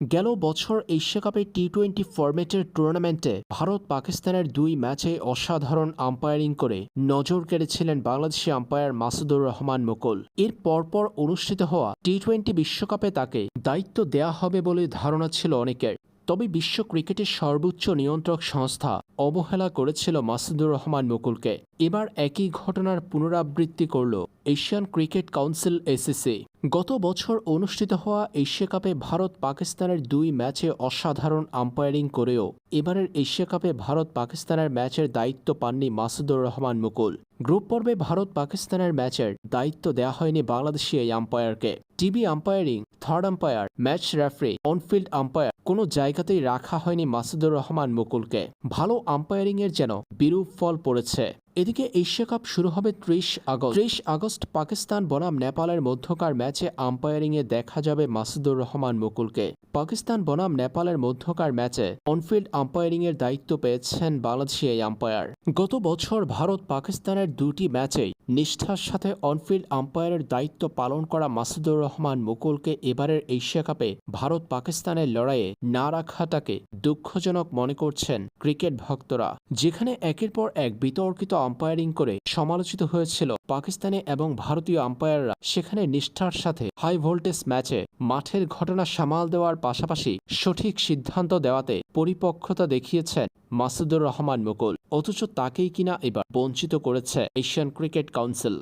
গেল বছর এশিয়া কাপের টি টোয়েন্টি ফরম্যাটের টুর্নামেন্টে ভারত পাকিস্তানের দুই ম্যাচে অসাধারণ আম্পায়ারিং করে নজর কেড়েছিলেন বাংলাদেশি আম্পায়ার মাসুদুর রহমান মুকুল। এর পরপর অনুষ্ঠিত হওয়া টি টোয়েন্টি বিশ্বকাপে তাকে দায়িত্ব দেয়া হবে বলে ধারণা ছিল অনেকের। তবে বিশ্ব ক্রিকেটের সর্বোচ্চ নিয়ন্ত্রক সংস্থা অবহেলা করেছিল মাসুদুর রহমান মুকুলকে। এবার একই ঘটনার পুনরাবৃত্তি করল এশিয়ান ক্রিকেট কাউন্সিল এসিসি। গত বছর অনুষ্ঠিত হওয়া এশিয়া কাপে ভারত পাকিস্তানের দুই ম্যাচে অসাধারণ আম্পায়ারিং করেও এবারের এশিয়া কাপে ভারত পাকিস্তানের ম্যাচের দায়িত্ব পাননি মাসুদুর রহমান মুকুল। গ্রুপ পর্বে ভারত পাকিস্তানের ম্যাচের দায়িত্ব দেওয়া হয়নি বাংলাদেশি এই আম্পায়ারকে। TV umpiring, third umpire, match referee, on field umpire কোনো জায়গাতেই রাখা হয়নি মাসুদুর রহমান মুকুলকে। ভালো আম্পায়ারিংয়ের যেন বিরূপ ফল পড়েছে। এদিকে এশিয়া কাপ শুরু হবে ত্রিশ আগস্ট। ত্রিশ আগস্ট পাকিস্তান বনাম নেপালের মধ্যকার ম্যাচে আম্পায়ারিংয়ে দেখা যাবে মাসুদুর রহমান মুকুলকে। পাকিস্তান বনাম নেপালের মধ্যকার ম্যাচে অনফিল্ড আম্পায়ারিংয়ের দায়িত্ব পেয়েছেন বাংলাদেশি এই আম্পায়ার। গত বছর ভারত পাকিস্তানের দুটি ম্যাচেই নিষ্ঠার সাথে অনফিল্ড আম্পায়ারের দায়িত্ব পালন করা মাসুদুর রহমান মুকুলকে এবারের এশিয়া কাপে ভারত পাকিস্তানের লড়াইয়ে না রাখাটাকে দুঃখজনক মনে করছেন ক্রিকেট ভক্তরা। যেখানে একের পর এক বিতর্কিত আম্পায়ারিং করে সমালোচিত হয়েছিল পাকিস্তানি এবং ভারতীয় আম্পায়াররা সেখানে নিষ্ঠার সাথে হাই ভোল্টেজ ম্যাচে মাঠের ঘটনা সামাল দেওয়ার পাশাপাশি সঠিক সিদ্ধান্ত দেওয়াতে পরিপক্কতা দেখিয়েছেন মাসুদুর রহমান মুকুল, অথচ তাকেই কিনা এবার বঞ্চিত করেছে এশিয়ান ক্রিকেট কাউন্সিল